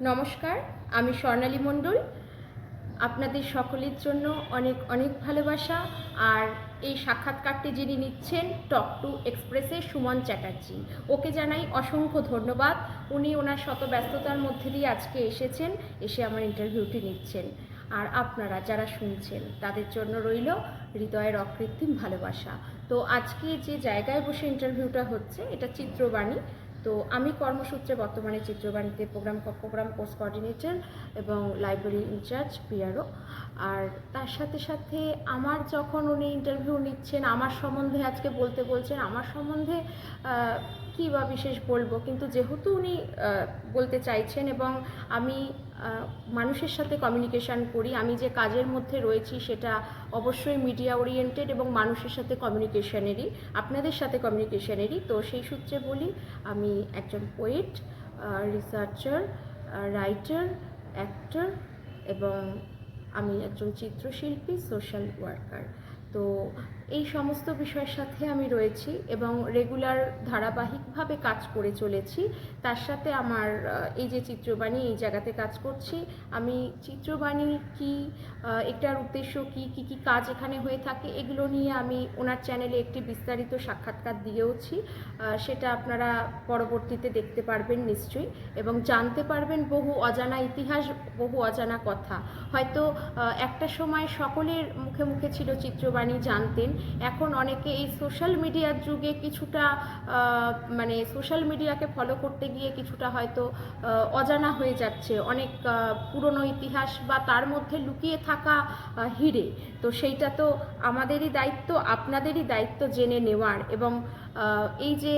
নমস্কার, আমি স্বর্ণালী মণ্ডল। আপনাদের সকলের জন্য অনেক অনেক ভালোবাসা। আর এই সাক্ষাৎকারটি যিনি নিচ্ছেন, টক টু এক্সপ্রেসের সুমন চ্যাটার্জি। ওকে জানাই অসংখ্য ধন্যবাদ। উনি ওনার শত ব্যস্ততার মধ্যে দিয়ে আজকে এসেছেন, এসে আমার ইন্টারভিউটি নিচ্ছেন। আর আপনারা যারা শুনছেন, তাদের জন্য রইল হৃদয়ের অকৃত্রিম ভালোবাসা। তো আজকে যে জায়গায় বসে ইন্টারভিউটা হচ্ছে, এটা চিত্রবাণী। তো আমি কর্মসূত্রে বর্তমানে চিত্রবাণীতে প্রোগ্রাম প্রোগ্রাম কোর্স কোঅর্ডিনেটর এবং লাইব্রেরি ইনচার্জ পিআরও আর তার সাথে সাথে আমার যখন উনি ইন্টারভিউ নিচ্ছেন, আমার সম্বন্ধে আজকে বলতে বলছেন, আমার সম্বন্ধে কী বা বিশেষ বলব? কিন্তু যেহেতু উনি বলতে চাইছেন এবং আমি মানুষের সাথে কমিউনিকেশান করি। আমি যে কাজের মধ্যে রয়েছি সেটা অবশ্যই মিডিয়া ওরিয়েন্টেড এবং মানুষের সাথে কমিউনিকেশানেরই আপনাদের সাথে কমিউনিকেশানেরই তো সেই সূত্রে বলি, আমি একজন পোয়েট রিসার্চার রাইটার অ্যাক্টর এবং আমি একজন চিত্রশিল্পী সোশ্যাল ওয়ার্কার তো এই সমস্ত বিষয়ের সাথে আমি রয়েছি এবং রেগুলার ধারাবাহিকভাবে কাজ করে চলেছি। তার সাথে আমার এই যে চিত্রবাণী, এই জায়গাতে কাজ করছি। আমি চিত্রবাণী কি এটার উদ্দেশ্য কি কি কি কাজ এখানে হয়ে থাকে, এগুলো নিয়ে আমি ওনার চ্যানেলে একটি বিস্তারিত সাক্ষাৎকার দিয়েওছি। সেটা আপনারা পরবর্তীতে দেখতে পারবেন নিশ্চয়ই এবং জানতে পারবেন বহু অজানা ইতিহাস, বহু অজানা কথা। হয়তো একটা সময় সকলের মুখে মুখে ছিল চিত্রবাণী জানতেন এখন অনেকে এই সোশ্যাল মিডিয়ার যুগে কিছুটা মানে সোশ্যাল মিডিয়াকে ফলো করতে গিয়ে কিছুটা হয়তো অজানা হয়ে যাচ্ছে। অনেক পুরনো ইতিহাস বা তার মধ্যে লুকিয়ে থাকা হিরে তো সেইটা তো আমাদেরই দায়িত্ব, আপনাদেরই দায়িত্ব জেনে নেওয়ার। এবং এই যে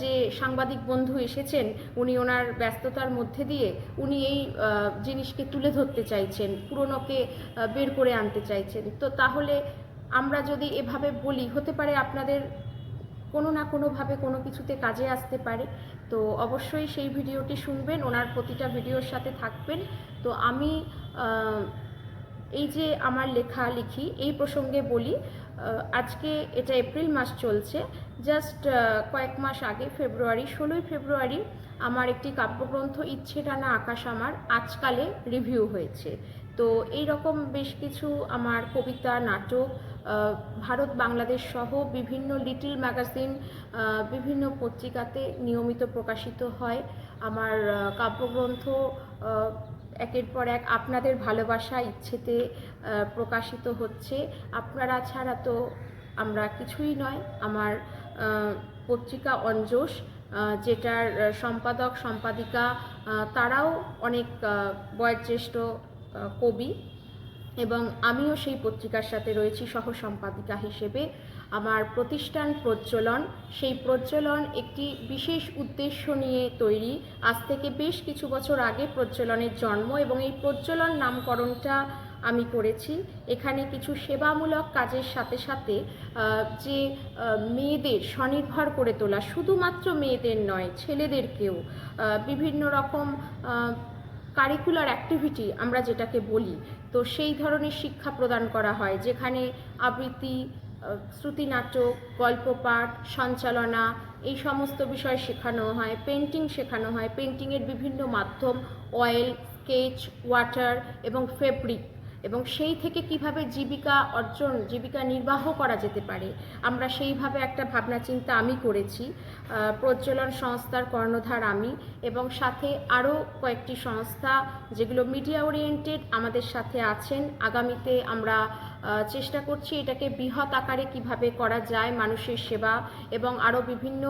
যে সাংবাদিক বন্ধু এসেছেন, উনি ওনার ব্যস্ততার মধ্যে দিয়ে উনি এই জিনিসকে তুলে ধরতে চাইছেন, পুরনোকে বের করে আনতে চাইছেন। তো তাহলে আমরা যদি এভাবে বলি, হতে পারে আপনাদের কোনো না কোনোভাবে কোনো কিছুতে কাজে আসতে পারে। তো অবশ্যই সেই ভিডিওটি শুনবেন, ওনার প্রতিটা ভিডিওর সাথে থাকবেন। তো আমি এই যে আমার লেখা লিখি, এই প্রসঙ্গে বলি আজকে এটা এপ্রিল মাস চলছে, জাস্ট কয়েক মাস আগে, ফেব্রুয়ারি, ষোলোই ফেব্রুয়ারি, আমার একটি কাব্যগ্রন্থ ইচ্ছে টানা আকাশ আমার আজকালে রিভিউ হয়েছে। তো এই রকম বেশ কিছু আমার কবিতা, নাটক ভারত, বাংলাদেশ সহ বিভিন্ন লিটল ম্যাগাজিন বিভিন্ন পত্রিকাতে নিয়মিত প্রকাশিত হয়। আমার কাব্যগ্রন্থ একের পর এক আপনাদের ভালোবাসা, ইচ্ছেতে প্রকাশিত হচ্ছে। আপনারা ছাড়া তো আমরা কিছুই নয়। আমার পত্রিকা অঞ্জস যেটার সম্পাদক, সম্পাদিকা তারাও অনেক বয়োজ্যেষ্ঠ কবি এবং আমিও সেই পত্রিকার সাথে রয়েছি সহ সম্পাদিকা হিসেবে। আমার প্রতিষ্ঠান প্রজ্বলন। সেই প্রজ্বলন একটি বিশেষ উদ্দেশ্য নিয়ে তৈরি। আজ থেকে বেশ কিছু বছর আগে প্রজ্বলনের জন্ম এবং এই প্রজ্বলন নামকরণটা আমি করেছি। এখানে কিছু সেবামূলক কাজের সাথে সাথে যে মেয়েদের স্বনির্ভর করে তোলা, শুধুমাত্র মেয়েদের নয়, ছেলেদেরকেও বিভিন্ন রকম কারিকুলার অ্যাক্টিভিটি আমরা যেটাকে বলি, তো সেই ধরনের শিক্ষা প্রদান করা হয়, যেখানে আবৃত্তি শ্রুতি নাটক, গল্প পাঠ, সঞ্চালনা, এই সমস্ত বিষয় শেখানো হয় পেন্টিং শেখানো হয় পেন্টিংয়ের বিভিন্ন মাধ্যম অয়েল স্কেচ ওয়াটার এবং ফেব্রিক এবং সেই থেকে কীভাবে জীবিকা অর্জন, জীবিকা নির্বাহ করা যেতে পারে, আমরা সেইভাবে একটা ভাবনা চিন্তা আমি করেছি। প্রজ্বলন সংস্থার কর্ণধার আমি এবং সাথে আরও কয়েকটি সংস্থা যেগুলো মিডিয়া ওরিয়েন্টেড আমাদের সাথে আছেন। আগামীতে আমরা চেষ্টা করছি এটাকে বৃহৎ আকারে কীভাবে করা যায় মানুষের সেবা এবং আরও বিভিন্ন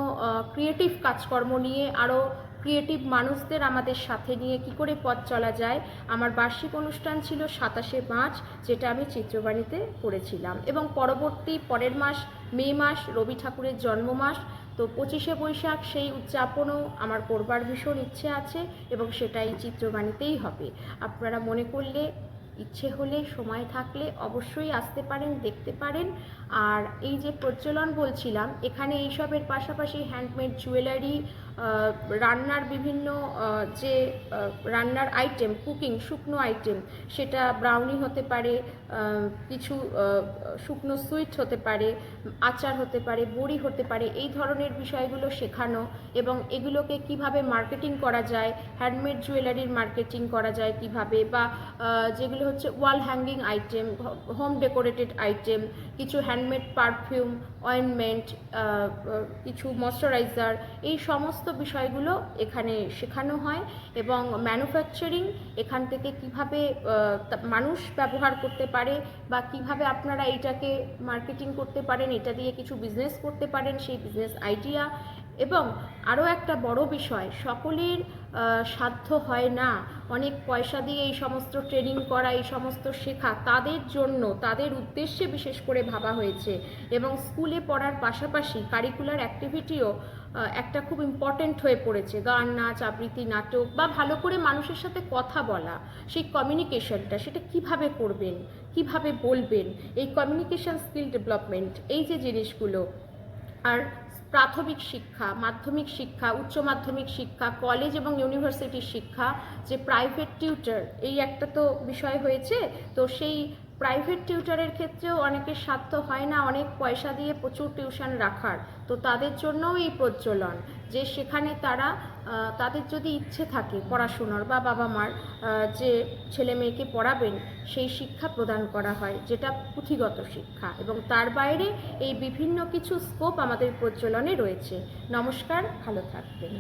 ক্রিয়েটিভ কাজকর্ম নিয়ে আরও ক্রিয়েটিভ মানুষদের আমাদের সাথে নিয়ে কি করে পথ চলা যায়? আমার বার্ষিক অনুষ্ঠান ছিল সাতাশে মার্চ, যেটা আমি চিত্রবাণীতে করেছিলাম এবং পরবর্তী পরের মাস, মে মাস, রবি ঠাকুরের জন্ম মাস, তো পঁচিশে বৈশাখ সেই উদযাপনও আমার করবার ভীষণ ইচ্ছে আছে এবং সেটা এই চিত্রবাণীতেই হবে। আপনারা মনে করলে, ইচ্ছে হলে, সময় থাকলে অবশ্যই আসতে পারেন, দেখতে পারেন। আর এই যে প্রচলন বলছিলাম, এখানে এইসবের পাশাপাশি হ্যান্ডমেড জুয়েলারি রান্নার বিভিন্ন যে রান্নার আইটেম কুকিং শুকনো আইটেম সেটা ব্রাউনি হতে পারে কিছু শুকনো সুইট হতে পারে, আচার হতে পারে, বড়ি হতে পারে, এই ধরনের বিষয়গুলো শেখানো এবং এগুলোকে কীভাবে মার্কেটিং করা যায় হ্যান্ডমেড জুয়েলারির মার্কেটিং করা যায় কীভাবে বা যেগুলো হচ্ছে wall hanging item home decorated item কিছু হ্যান্ডমেড পারফিউম অয়েনমেন্ট কিছু ময়শ্চারাইজার এই সমস্ত বিষয়গুলো এখানে শেখানো হয় এবং ম্যানুফ্যাকচারিং এখান থেকে কীভাবে তা- মানুষ ব্যবহার করতে পারে বা কীভাবে আপনারা এটাকে মার্কেটিং করতে পারেন, এটা দিয়ে কিছু বিজনেস করতে পারেন, সেই বিজনেস আইডিয়া এবং আরও একটা বড় বিষয়, সকলের সাধ্য হয় না অনেক পয়সা দিয়ে এই সমস্ত ট্রেনিং করা, এই সমস্ত শেখা। তাদের জন্য, তাদের উদ্দেশ্যে বিশেষ করে ভাবা হয়েছে এবং স্কুলে পড়ার পাশাপাশি কারিকুলার অ্যাক্টিভিটিও একটা খুব ইম্পর্ট্যান্ট হয়ে পড়েছে। গান, নাচ, আবৃত্তি, নাটক বা ভালো করে মানুষের সাথে কথা বলা, সেই কমিউনিকেশনটা সেটা কীভাবে করবেন, কীভাবে বলবেন, এই কমিউনিকেশন স্কিল ডেভেলপমেন্ট এই যে জিনিসগুলো, আর প্রাথমিক শিক্ষা, মাধ্যমিক শিক্ষা, উচ্চ মাধ্যমিক শিক্ষা কলেজ এবং ইউনিভার্সিটির শিক্ষা, যে প্রাইভেট টিউটার এই একটা তো বিষয় হয়েছে। তো সেই প্রাইভেট টিউটারের ক্ষেত্রেও অনেকের সাধ্য হয় না, অনেক পয়সা দিয়ে প্রচুর টিউশন রাখার। তো তাদের জন্যও এই প্রজ্বলন, যে সেখানে তারা তাদের যদি ইচ্ছে থাকে পড়াশুনোর বা বাবা মার যে ছেলে মেয়েকে পড়াবেন, সেই শিক্ষা প্রদান করা হয়, যেটা পুঁথিগত শিক্ষা। এবং তার বাইরে এই বিভিন্ন কিছু স্কোপ আমাদের প্রজ্বলনে রয়েছে। নমস্কার, ভালো থাকবেন।